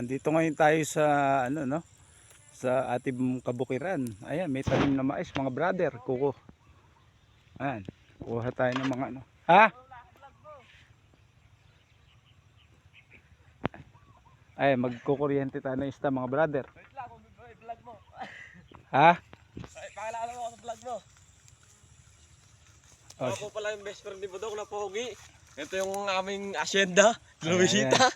andito ngayon tayo sa ano no? Sa ating kabukiran. Ayan, may tanim na mais mga brother, kuko. Ayan, kuha tayo ng mga ano. Ha? Ay, magkukuryente tayo ng ista mga brother. Wait lang, kung i-vlog mo. Ha? Ay, pakilala mo ako sa vlog mo. Oh, Ako pala yung best friend ni Budok na Pogi. Ito yung aming asyenda, Luisita.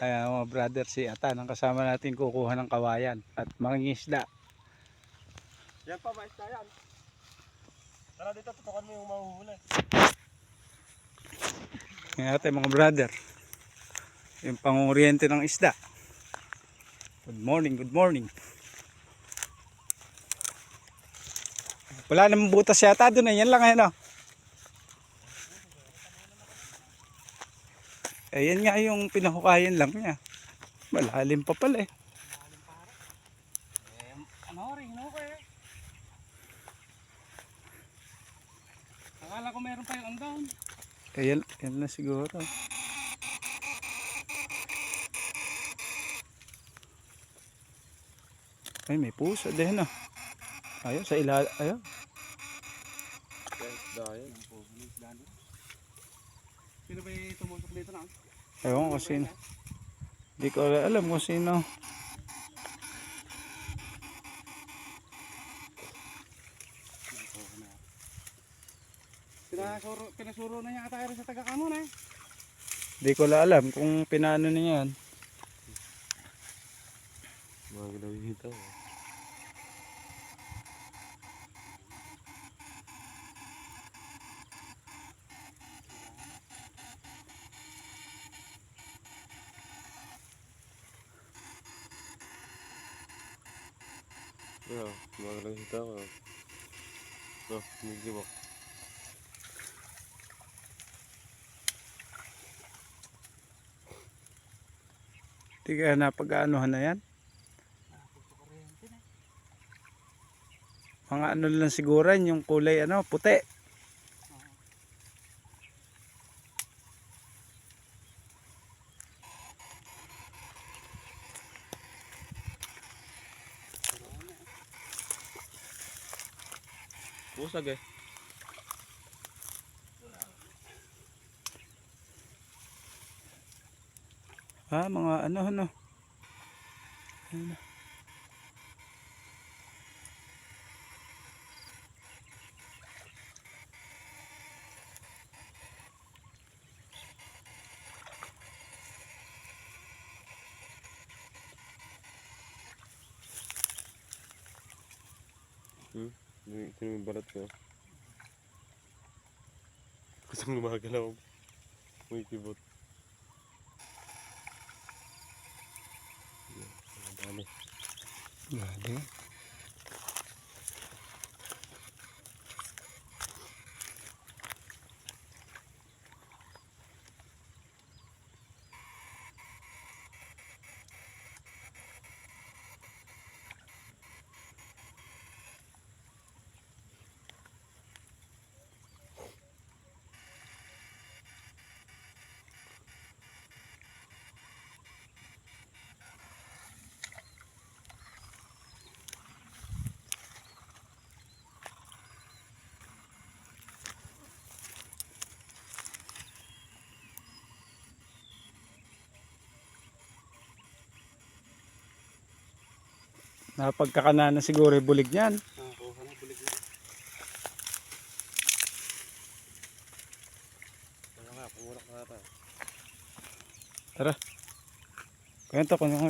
Ayan mga brother, si Atan ang kasama natin kukuha ng kawayan at mangingisda. Yan pa, maestra yan. Tara dito, tutukan mo yung mahuhuli. Ngayon natin mga brother. Yung pangunguryente ng isda. Good morning, good morning. Wala namang butas yata doon eh. Yan lang ayun oh. Eh nga yung pinahukayan lang niya. Malalim pa pala eh. Eh, ano rin, ko eh. Akala ko meron pa yung andon. Eh yan, yan na siguro. Ay may puso din oh. Ayun sa ila ayun. Dahil. Sino ba yung tumusok dito na? Ewan ko sino. Di ko alam kung sino. Pinasuro, pinasuro na niya ata rin sa taga-kamo na eh. Di ko la alam kung pinano niya yan. Mga ginawita mo. Yeah, mga ginawita ko. Oh, hindi mo. Di kaya napag-aanohan na yan. Mga ano lang siguran yung kulay ano, puti. Pusag eh. Ha, mga ano ano. Ano. Hmm? Ito yung balat ko. Kusang lumagalaw. May kibot. Ang dami. Grabe. Napagkakana na siguro yung bulig niyan. Nga, ata. Kwento ko nung